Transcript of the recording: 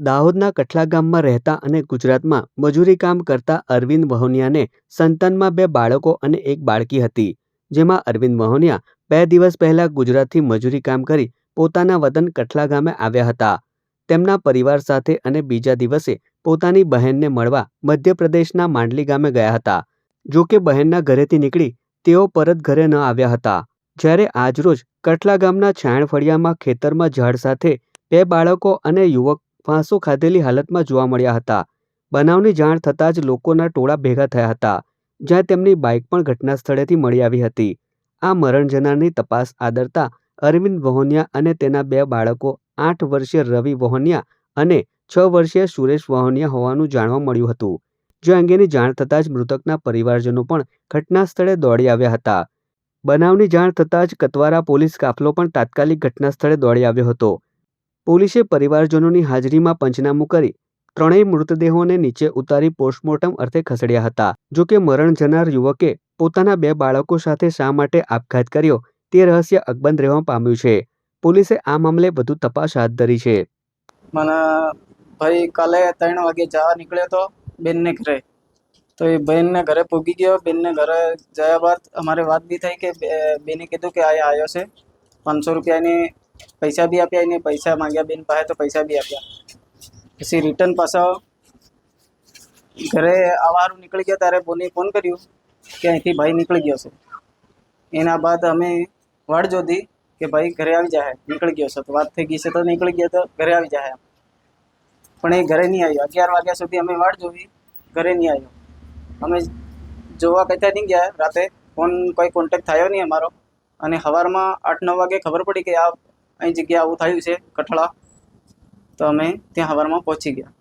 દાહોદના કઠલા ગામમાં રહેતા અને ગુજરાતમાં મજૂરી કામ કરતા અરવિંદ વહોનિયાને સંતાનમાં બે બાળકો અને એક બાળકી હતી. જેમાં અરવિંદ વહોનિયા બે દિવસ પહેલા ગુજરાતથી મજૂરી કામ કરી પોતાના વતન કઠલા ગામે આવ્યા હતા. તેમના પરિવાર સાથે અને બીજા દિવસે પોતાની બહેનને મળવા મધ્યપ્રદેશના માંડલી ગામે ગયા હતા. જો કે બહેનના ઘરેથી નીકળી તેઓ પરત ઘરે ન આવ્યા હતા. જ્યારે આજરોજ કઠલા ગામના છાણફળિયામાં ખેતરમાં ઝાડ સાથે બે બાળકો અને યુવક ફાંસો ખાધેલી હાલતમાં જોવા મળ્યા હતા. બનાવની જાણ થતાં જ લોકોના ટોળા ભેગા થયા હતા, જ્યાં તેમની બાઇક પણ ઘટના સ્થળેથી મળી આવી હતી. આ મરણ જનારની તપાસ આદરતા અરવિંદ વહોનિયા અને તેના બે બાળકો આઠ વર્ષીય રવિ વહોનિયા અને છ વર્ષીય સુરેશ વહોનિયા હોવાનું જાણવા મળ્યું હતું. જે અંગેની જાણ થતાં જ મૃતકના પરિવારજનો પણ ઘટના સ્થળે દોડી આવ્યા હતા. બનાવની જાણ થતાં જ કતવારા પોલીસ કાફલો પણ તાત્કાલિક ઘટના સ્થળે દોડી આવ્યો હતો. પોલીસે પરિવારજનોની હાજરીમાં પંચનામું કરી ત્રણેય મૃતદેહોને નીચે ઉતારી પોસ્ટમોર્ટમ અર્થે ખસેડ્યા હતા. જો કે મરણ જનાર યુવકે પોતાના બે બાળકો સાથે શા માટે આપઘાત કર્યો તે રહસ્ય અકબંધ રહેવા પામ્યું છે. પોલીસે આ મામલે વધુ તપાસ હાથ ધરી છે. મને ભાઈ કાલે ત્રણ વાગે જવા નીકળ્યો તો બેનને ઘરે. તો એ બહેનને ઘરે પૂગી ગયો. બેનને ઘરે જયા બાદ અમારે વાત બી થઈ કે બેને કીધું કે આ આવ્યો છે. પાંચસો રૂપિયાની પૈસા બી આપ્યા એને, પૈસા માંગ્યા બેન પાસે તો પૈસા બી આપ્યા. પછી રિટર્ન પાછો ઘરે આવવાનું નીકળી ગયા ત્યારે બોને ફોન કર્યું કે અહીંથી ભાઈ નીકળી ગયો છે. એના બાદ અમે વાડ જોધી કે ભાઈ ઘરે આવી જાય નીકળી ગયો છે. તો વાત થઈ ગઈ છે તો નીકળી ગયો તો ઘરે આવી જાય પણ એ ઘરે નહીં આવ્યો. અગિયાર વાગ્યા સુધી અમે વાટ જોવી, ઘરે નહીં આવ્યો. અમે જોવા કહેતા નહીં ગયા, રાતે ફોન કોઈ કોન્ટેક્ટ થયો નહીં અમારો. અને સવારમાં આઠ નવ વાગે ખબર પડી કે આ અહીં જગ્યા આવું થયું છે કઠળા. તો અમે ત્યાં હવારમાં પહોંચી ગયા.